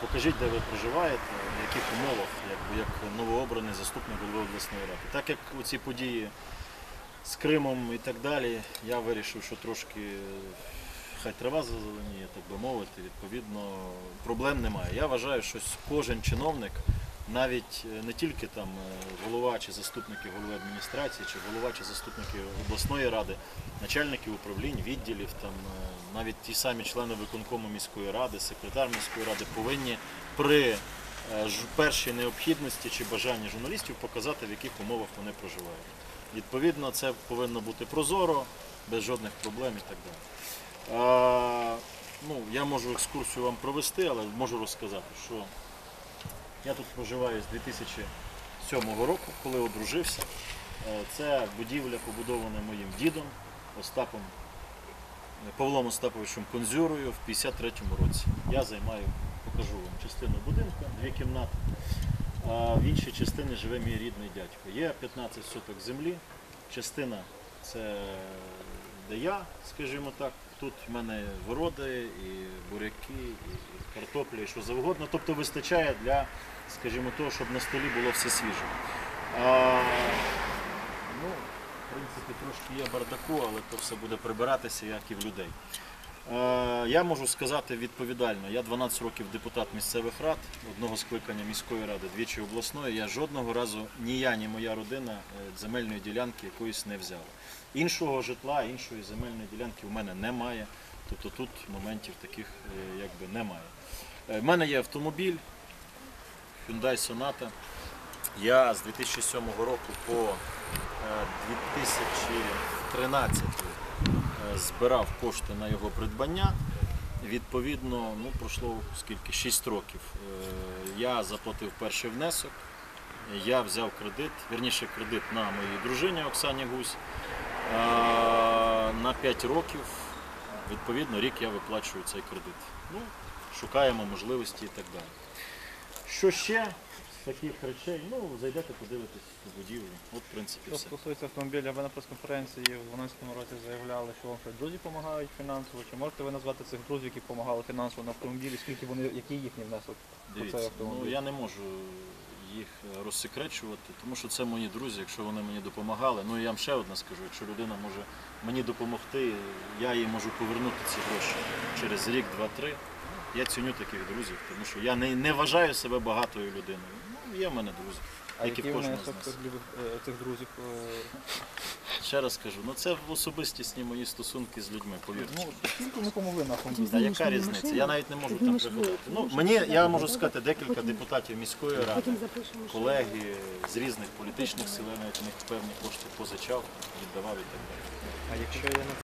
покажіть, де ви проживаєте, в яких умовах, якби, як новообраний заступник голови обласної ради. Так як ці події з Кримом і так далі, я вирішив, що трошки хай трава зазеленіє, так би мовити, відповідно, проблем немає. Я вважаю, що кожен чиновник, навіть е, не тільки там е, голова чи заступники голови адміністрації, чи голова чи заступники обласної ради, начальники управлінь, відділів, там, е, навіть ті самі члени виконкому міської ради, секретар міської ради повинні при першій необхідності чи бажанні журналістів показати, в яких умовах вони проживають. Відповідно, це повинно бути прозоро, без жодних проблем і так далі. Ну, я можу екскурсію вам провести, але можу розказати, що я тут проживаю з 2007 року, коли одружився. Е, Це будівля побудована моїм дідом Остапом е, Павлом Остаповичем Конзюрою в 53-му році. Я займаю, покажу вам частину будинку, дві кімнати. А в іншій частині живе мій рідний дядько. Є 15 соток землі. Частина це де я, скажімо так. Тут в мене городи, і буряки, і картопля, і що завгодно. Тобто вистачає для, скажімо, того, щоб на столі було все свіже. А, ну, в принципі, трошки є бардаку, але то все буде прибиратися, як і в людей. Е, я можу сказати відповідально, я 12 років депутат місцевих рад, одного скликання міської ради, двічі обласної. Я жодного разу ні я, ні моя родина е, земельної ділянки якоїсь не взяла. Іншого житла, іншої земельної ділянки в мене немає. Тобто тут моментів таких е, якби немає. У мене є автомобіль Hyundai Sonata. Я з 2007 року по 2000 13 е, збирав кошти на його придбання. Відповідно, ну, пройшло скільки? 6 років. Е, я заплатив перший внесок, я взяв кредит, верніше кредит на моїй дружині Оксані Гусь е, на 5 років. Відповідно, рік я виплачую цей кредит. Ну, Шукаємо можливості і так далі. Що ще? Таких речей? Ну, зайдете, подивитесь будівлю. От, в принципі, Що все. стосується автомобіля, ви на прес-конференції в 2012 році заявляли, що вам ще друзі допомагають фінансово. Чи можете ви назвати цих друзів, які допомагали фінансово на автомобілі, скільки вони, який їхній внесок у цей Дивіться, ну я не можу їх е, розсекречувати, тому що це мої друзі, якщо вони мені допомагали. Ну і я вам ще одне скажу, якщо людина може мені допомогти, я їй можу повернути ці гроші через рік, два-три. Я ціню таких друзів, тому що я не, не вважаю себе багатою людиною. Ну, є в мене друзі, А як і який в кожного з нас. е, цих друзів? е, Ще раз кажу, ну це особистісні мої стосунки з людьми, повірте. Ну, ми помогли на? Та яка різниця? Я навіть не можу там пригадати. Ну, мені, я можу сказати, декілька депутатів міської ради, колеги з різних політичних сил, я навіть у них певні кошти позичав, віддавав і так далі. А якщо є